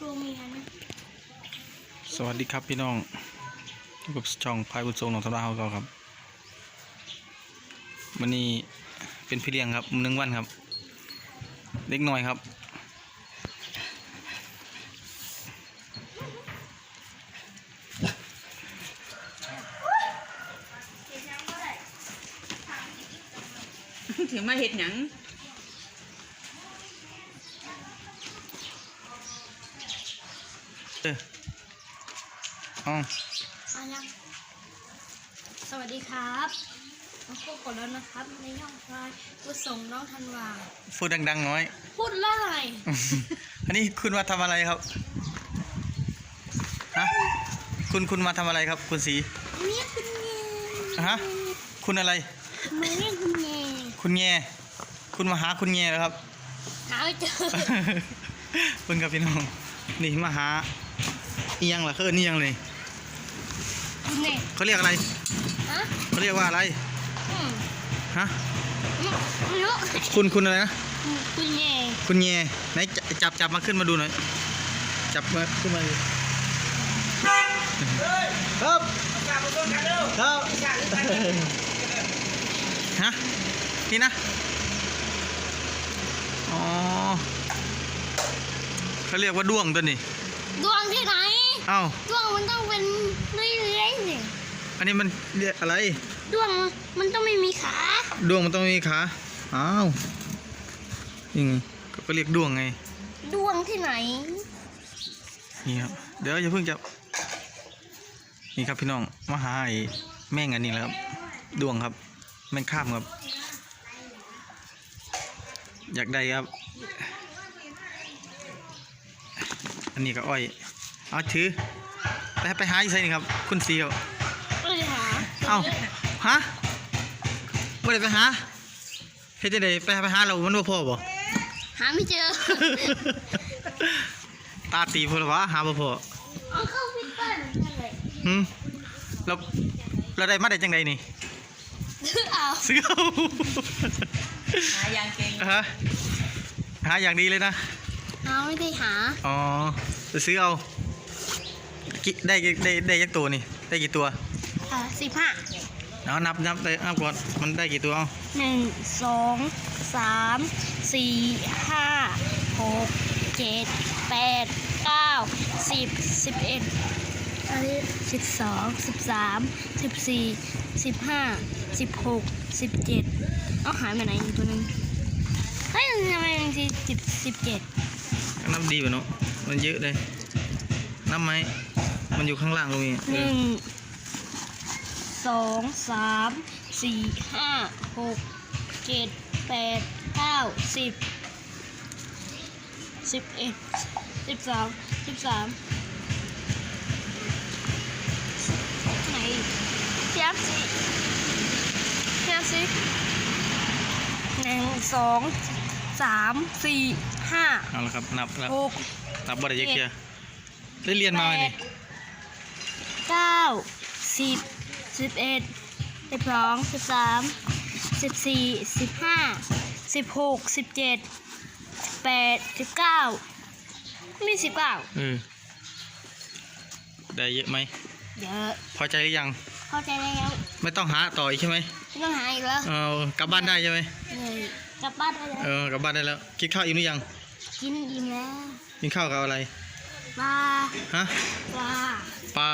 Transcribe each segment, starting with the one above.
ตัวเมียนะสวัสดีครับพี่น้องอยู่กับช่องพายบุญทรงหนองสำราญเราครับวันนี้เป็นพี่เลี้ยงครับหนึ่งวันครับ เล็กน้อยครับ ถึงมาเห็ดหยัง เอออ๋อมายังสวัสดีครับมาพบกันแล้วนะครับ ในย่องพลายผู้ส่งน้องธันวา พูดดังๆหน้อย พูดไล่อันนี้คุณมาทำอะไรครับฮะคุณคุณมาทำอะไรครับ คุณสี เรียกคุณเงฮะ คุณอะไร มาเรียกคุณเงคุณแง่คุณมาหาคุณแง่แล้วครับ หาไม่เจอ เพิ่งกับพี่น้องนี่มาหา อียังล่ะเขาเอิ้นอียังเลยเนี่ยเขาเรียกอะไรฮะเขาเรียกว่าอะไรอืมฮะไม่รู้คุณคุณอะไรนะคุณเงคุณแง่ไหนจับจับจับมาขึ้นมาดูหน่อยจับมาขึ้นมาดูครับครับฮะนี่นะอ๋อเขาเรียกว่าด้วงตัวนี้ ดวงที่ไหน เอ้าดวงมันต้องเป็นเรื่อยๆสิอันนี้มันเรียกอะไรดวงมันต้องไม่มีขา ดวงมันต้องมีขาอ้าวนี่ไงก็เรียกดวงไงดวงที่ไหน นี่ครับ เดี๋ยวอย่าเพิ่งจับ นี่ครับพี่น้องมาหาไอ้แม่งอันนี้แหล้วครับ ดวงครับ แม่งข้ามครับ อยากได้ครับ อันนี้ก็อ้อย เอาถือไปไปหาอีกไสนี่ครับ คุณซีครับไม่ได้หาเอ้าฮะไม่ได้ไปหาเฮ็ดจังไดไปไปหาเรามันบ่พอบ่ หาไม่เจอ ตาตีพลวะหาบ่พอเอาเข้าพิเปิ้ลนั่นเลยหืมเราเราได้มาได้จังไดนี่ เอาซื้อเอา หายางเก่งฮะหาอย่างดีเลยนะเอาไม่ได้หา อ๋อไปซื้อเอา กิได้กี่ได้ได้ยักตัวนี่ ได้กี่ตัวอ่าสิบห้าเอานับนับได้นับก่อนมันได้กี่ตัวเอาหนึ่งสองสามสี่ห้าหกเจ็ดแปดเก้าสิบสิบเอ็ดอันนี้สิบสองสิบสามสิบสี่สิบห้าสิบหกสิบเจ็ดเอาหายไปไหนอีกตัวหนึงเฮ้ยทำไมมันสิสิบสิบเจ็ดนับดีป่ะเนาะมันเยอะเลยนับไหม มันอยู่ข้างล่างตรงนี้หนึ่งสองสามสี่ห้าหกเจ็ดแปดเก้าสิบสิบเอ็ดสิบสองสิบสามไหนเทียบสิเทียบสิหนึ่งสองสามสี่ห้าเอาละครับ นับแล้วหกนับบ่ได้เยอะเชียได้เรียนมาไหมนี่ เก้าสิบสิบเอ็ดสิบสองสิบสามสิบสี่สิบห้าสิบหกสิบเจ็ดสิบแปดสิบเก้ามีสิบเก้าเออได้เยอะไหมเยอะพอใจหรือยัง เข้าใจแล้วไม่ต้องหาต่ออีกใช่ไหมไม่ต้องหาอีกแล้วเอากลับบ้านได้ใช่ไหมเหนื่อยกลับบ้านได้แล้วเออกลับบ้านได้แล้วกินข้าวอิ่มหรือยังกินอิ่มแล้วกินข้าวกับอะไรปลาฮะปลาปลา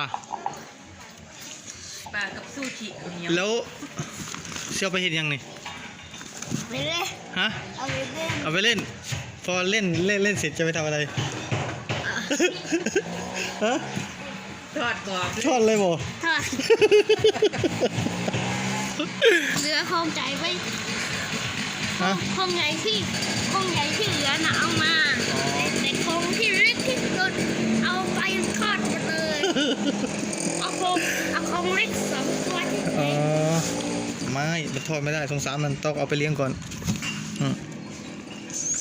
ปลากับซูชิเหนียวแล้วเสี่ยวไปเห็นยังนี่ไปเลยฮะเอาไปเล่นเอาไปเล่น พอเล่นเล่นเล่นเสร็จจะไปทำอะไรฮะทอดกรอบทอดเลยบ่ทอดเหลือคงใจไว้ฮะคงใหญ่ที่คงใหญ่ที่เหลือน่ะเอามาแต่คงที่เล็กที่สุดเอาไปทอดหมดเลย เอาเอาคงเล็กสองตัวอ๋อไม่มันทอดไม่ได้สงสารมันต้องเอาไปเลี้ยงก่อนอืม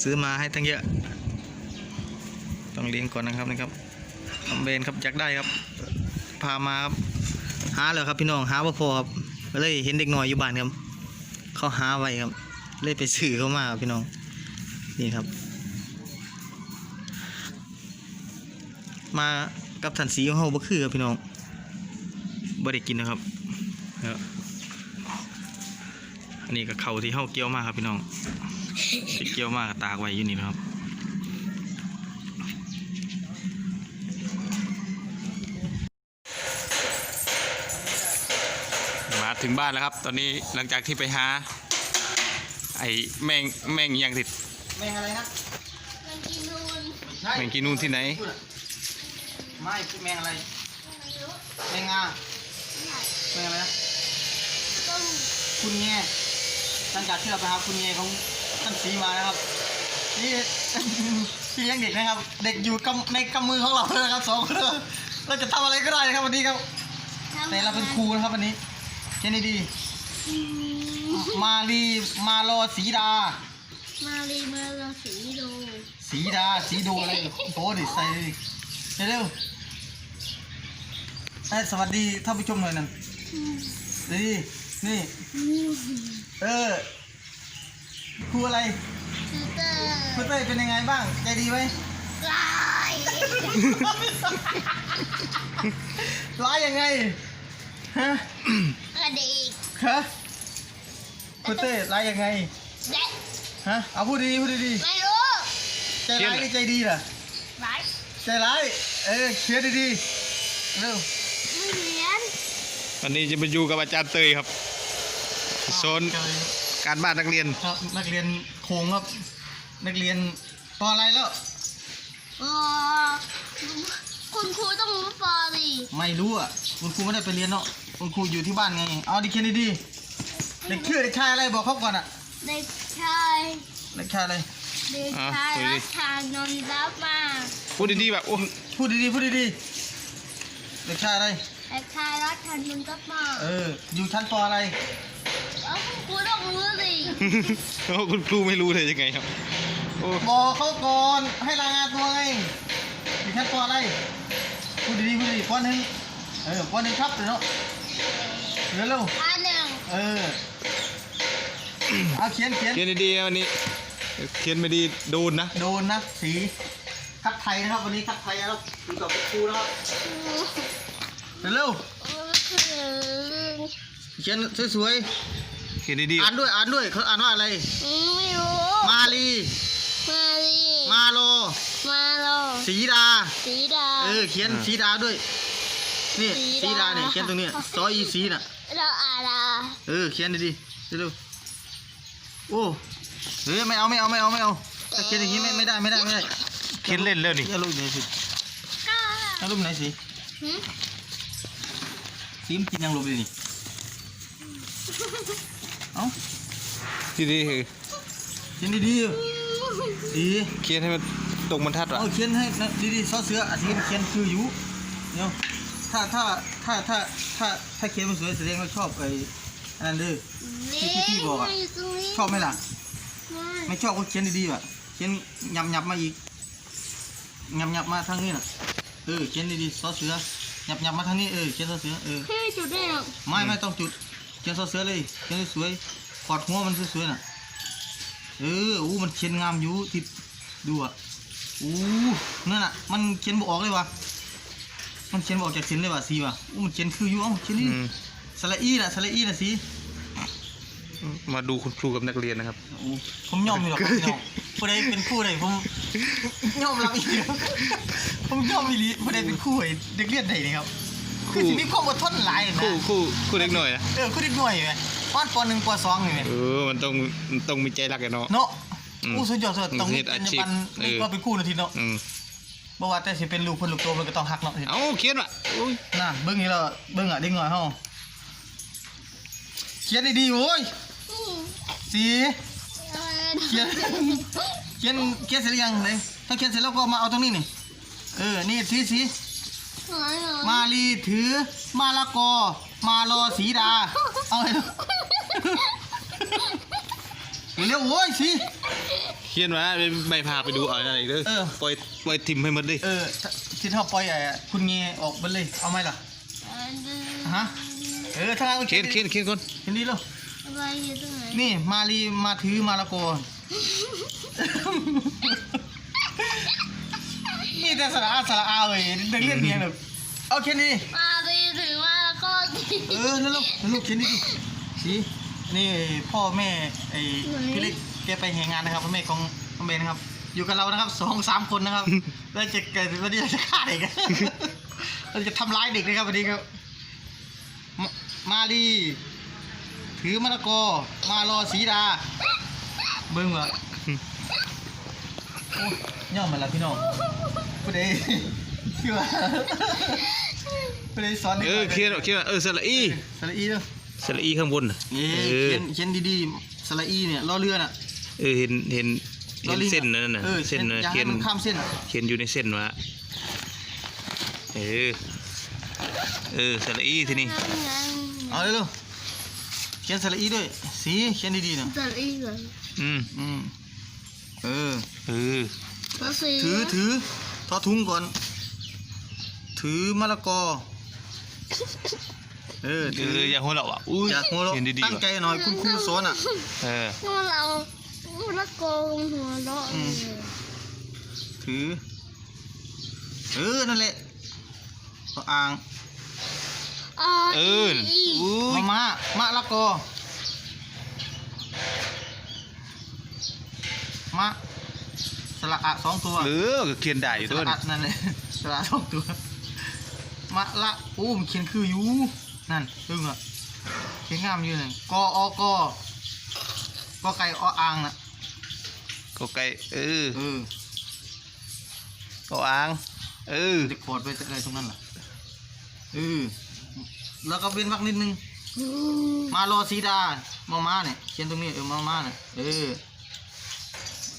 ซื้อมาให้ตั้งเยอะ ต้องเลี้ยงก่อนนะครับนะครับคำเบนครับอยากได้ครับ พามาครับหาเลยครับพี่น้องหาว่าพอครับเลยเห็นเด็กน้อยอยู่บ้านครับ เขาหาไว้ครับ เลยไปซื้อเขามาครับพี่น้อง นี่ครับ มากับทันสีของเฮาบ่คือครับพี่น้อง บ่ได้กินนะครับครับอันนี้ก็เขาวที่เฮาเกี่ยวมาครับพี่น้องที่เกี่ยวมาก็ตากไว้อยู่นี่นะครับมาถึงบ้านแล้วครับ ตอนนี้หลังจากที่ไปหา ไอ้แมงแมงยังติดแมงอะไรนะมันกินนูนแมงกีนูนที่ไหนไม่คือแมงอะไรแมงงา แมงอะไรนะต้มคุณแง่หลังจากที่เราไปหาคุณแง่ของท่านสีมานะครับ นี่พี่เลี้ยงเด็กนะครับ เด็กอยู่กำในกำมือของเราเลยนะครับสองคนเราจะทำอะไรก็ได้นะครับวันนี้ครับ แต่เราเป็นครูนะครับวันนี้เจนดีอืมมาลีมาโลสีดา มารีเมอร์สีดูสีดาสีดูอะไรโอ้ดิใส่ดิเร็ว ๆเอ้ยสวัสดีท่านผู้ชมหน่อยนั่นอืมนี่นี่อืมเออครูอะไรชูเตอร์ครูเต้ยเป็นยังไงบ้าง ใจดีไหมลายร้ายยังไงฮะกระดิกฮะครูเต้ยร้ายยังไงเด็กฮะเอาพูดดีๆพูดดีไม่รู้ๆใจร้ายหรือใจดีล่ะลายใจร้าย เออเขียนดีๆเร็วไม่เรียน วันนี้จะไปอยู่กับอาจารย์เตยครับโซนเจอการบ้านนักเรียนครับนักเรียนโคงครับ นักเรียนปออะไรแล้วอ๋อคุณครูต้องรู้ปอดิไม่รู้อะคุณครูไม่ได้ไปเรียนเนาะคุณครูอยู่ที่บ้านไงเอาดิเขียนดีๆเด็กชื่อเด็กชายอะไรบอกเขาก่อนอะเด็กชายเด็กชายอะไรเด็กอะชายคุยดิรัชานนท์รับมาพูดดีๆแบบโอ้พูดดีๆพูดดีๆเด็กชายอะไร เด็กชายรัชานนท์รับมาเออ อยู่ชั้นปออะไรแล้วคุณครูต้องรู้สิ โอ้คุณครูไม่รู้เลยยังไงครับโอ้บอกเขาก่อน ให้รายงานตัวไงอยู่ชั้นปออะไรพูดดีๆพูดดีๆปอหนึ่งเออปอหนึ่งครับเดี๋ยวเนาะเร็วอันหนึ่งๆเออ เอาเขียนเขียน เขียนดีๆนะวันนี้ เขียนไม่ดีโดนนะ โดนนะสีคัดไทยนะครับ วันนี้คัดไทยนะครับอยู่กับครูนะครับ เร็วๆเขียนสวยเขียนดีๆอ่านด้วยอ่านด้วยเขาอ่านว่าอะไร ไม่รู้มาลี มาลีมาโล มาโลสีดา สีดา เออเขียนสีดาด้วย นี่สีสีดาดา เนี่ยเขียนตรงเนี้ยซอยอีสีน่ะ เราอ่านอะเออเขียนดีๆเร็วๆโอ้เฮ้ยไม่เอาไม่เอาไม่เอาไม่เอาถ้าเขียนอย่างนี้ไม่ไม่ได้ไม่ได้ไม่ได้ๆเขียนเล่นแล้วนี่เอารูปไหนสิก้าเอารูปไหนสิหืม สีมันกินยังรูปเลยนี่ เอ้าดีๆคือเขียนดีๆอยู่ดีเขียนให้มันตรงบรรทัดว่ะเอาเขียนให้นะดีๆซอเสืออาทิตย์เขียนคืออยู่เดี๋ยวถ้าถ้าถ้าถ้าถ้าถ้าเขียนมันสวยแสดงว่าชอบไอ้อันนั้นเด้อที่ที่พี่บอกอะนี่ตรงนี้ชอบไหมล่ะไม่ไม่ชอบก็เขียนดีๆว่ะเขียนหยับหยับมาอีกหยับหยับมาทางนี้น่ะเออเขียนดีๆซอเสือ หยับหยับมาทางนี้เออเขียนซอเสือเออพี่จุดได้หรอไม่ไม่ต้องจุดเขียนซอเสือเลยเขียนสวยๆขอดหัวมันสวยๆน่ะเอออู้มันเขียนงามอยู่ที่ดูอะอู้นั่นน่ะ มันเขียนบออกเลยว่ะมันเขียนบออกจากเส้นเลยว่ะสีว่ะอู้มันเขียนคืออยู่เอ้าเขียนนี่อืมสระอีน่ะสระอีน่ะสีมาดูคุณครูกับนักเรียนนะครับโอ้ผมยอมอยู่หรอกครับพี่น้องผู้ใดเป็นคู่ใดผมยอมรับอีกแล้ว ผมยอมอีหลีผู้ใดเป็นคู่ไอ้เด็กเรียนใดนี่ครับคู่คือสิมีความอดทนหลายนะคู่คู่คู่เล็กหน่อยนะเออคู่เด็กหน่อยไหมป้อนปหนึ่งปสองนี่ไหมเออมันต้องมันต้องมีใจรักกันเนาะเนาะอืมอู้สุดยอดสุดต้องมีเฮ็ดจรอารยาชีพบรรณเออนี่ก็เป็นคู่นาทีเนาะอืมบ่ว่าแต่สิเป็นลูกเพิ่นลูกโตมันก็ต้องฮักเนาะเอาเขียนว่ะอุ้ยน่ะเบิ่งนี่แล้วเบิ่งอะเด็กหน่อยเฮาเขียนดีๆโว้ยอืมสีเออเขียนเขียนเขียนเสร็จหรือยังเลยถ้าเขียนเสร็จแล้วก็มาเอาตรงนี้นี่ เออ นี่สีสีหายเหรอมาลีถือ มาละกอ มาลอสีดา เอาเลยเร็วๆโว้ยสิเขียนว่าไม่พาไปดูเอาอะไรเด้อเออปล่อยปล่อยทิมให้หมดเลยเออถ้าที่เท่าปล่อยไอ้คุณเงออกไปเลย เอาไหมล่ะฮะเออถ้าเราเขียนเขียนเขียนก่อนเขียนดีแล้วอะไรอยู่ตรงไหนนี่มาลีมาถือมาละกอนี่ แต่ได้สระอาสระอาเลยเด็กเรียนเนียงแบบเอาแค่นี้มาดีถึงว่าแล้วก็ดีเออนั่นลูกนั่นลูกแค่นี้ดิสินี่พ่อแม่ไอ้พี่เล็กแกไปแห่งานนะครับพ่อแม่ของน้องเบนนะครับ อยู่กับเรานะครับสองสามคนนะครับแล้วจะเกิดวันนี้เราจะฆ่าเด็กเราจะทำร้ายเด็กนะครับวันนี้ครับ มามาลีถือมะละกอมารอสีดา เบิ้งเหรอโอ้ยย่อมมาแล้วพี่น้อง ผู้ใดที่ว่าผู้ใดสอนเออเขียนเขียนเออสระอีสระอีเด้อสระอีข้างบนน่ะนี่เออเขียนเขียนดีๆสระอีเนี่ยล้อเรือน่ะ เออเห็นเห็นเห็นล้อลิงเส้นนั่นน่ะเออเส้นน่ะอย่าเขีให้ยนมันข้ามเส้นเขียนอยู่ในเส้นวะเออเออสระอีทีนี้เอาเร็วๆเขียนสระอีด้วยสีเขียนดีๆน่ะจะอีกเลยอืมอืมเออ เออ แล้วสีถือถือท อทุงก่อน ถือมะละกอ เออเอถือออย่าหัวเราะอะอุ้ยอยากหัวเราะเขียนดีตั้งๆใจว่ะหน่อยคุณครูสอนอะ เออพวกเราละโกงหัวเราะอืมถือ เออ นั่นแหละก็อ่างอ๋อเอออีอุ้มายมะมะละกอมะ สระอะสองตัวเออก็เขียนได้อยู่สด้วระยอะนั่นเลยสระอะสองตัวมะละโอ้มันเขียนคืออยู่นั่นตึงอะเขียนงามอยู่นั่นกออกอกอไก่ออ่างน่ะก็ไก่เออเออก็อ่างเออจะขอดไปอะไรตรงนั้นล่ะเออแล้วก็เว้นวรรคนิดนึงมารอสีดามามาเนี่ยเขียนตรงนี้เออมามาเนี่ยเออ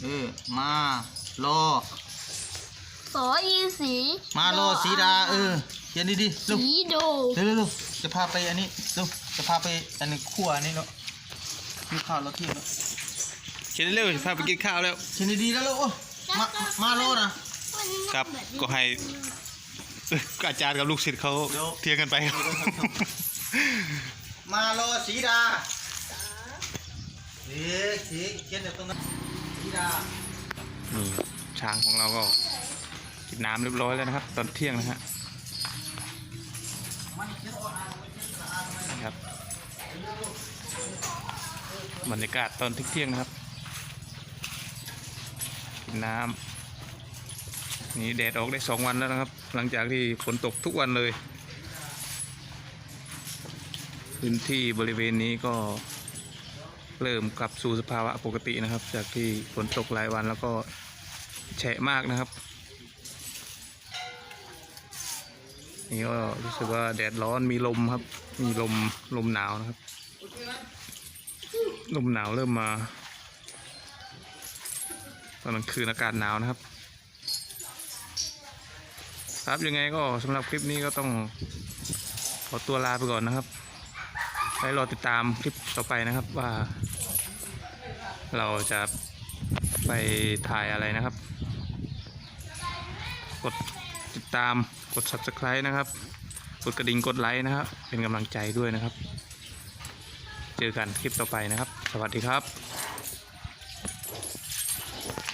เออ มา รอ สออีสีมารอสีดา เออเขียนดีๆเร็วสีโดเร็วเร็วเร็วจะพาไปอันนี้เร็วจะพาไปอันนี้ขั้วอันนี้แล้วมีข้าวแล้วเที่ยงแล้วเขียนเร็วพาไปกินข้าวแล้ว เขียนดีๆแล้วลูกโอ้มา มารอนะ ครับก็ให้อาจารย์กับลูกศิษย์เขาเดี๋ยว เทียงกันไปครับมารอสีดาเอ๊ะเขียนเขียนเดี๋ยวตรงนั้นสีดา นี่ช้างของเราก็กินน้ำเรียบร้อยแล้วนะครับ ตอนเที่ยงนะฮะครับบรรยากาศตอนเที่ยงนะครับ กินน้ำนี่แดดออกได้สองวันแล้วนะครับ หลังจากที่ฝนตกทุกวันเลย พื้นที่บริเวณนี้ก็ เริ่มกลับสู่สภาวะปกตินะครับ จากที่ฝนตกหลายวันแล้วก็แฉะมากนะครับ นี่ก็รู้สึกว่าแดดร้อนมีลมครับ มีลมลมหนาวนะครับ ลมหนาวเริ่มมาตอนกลางคืนอากาศหนาวนะครับ ครับยังไงก็สำหรับคลิปนี้ก็ต้องขอตัวลาไปก่อนนะครับให้รอติดตามคลิปต่อไปนะครับว่า เราจะไปถ่ายอะไรนะครับ กดติดตามกด subscribe นะครับ กดกระดิ่งกดไลค์นะครับ เป็นกำลังใจด้วยนะครับ เจอกันคลิปต่อไปนะครับ สวัสดีครับ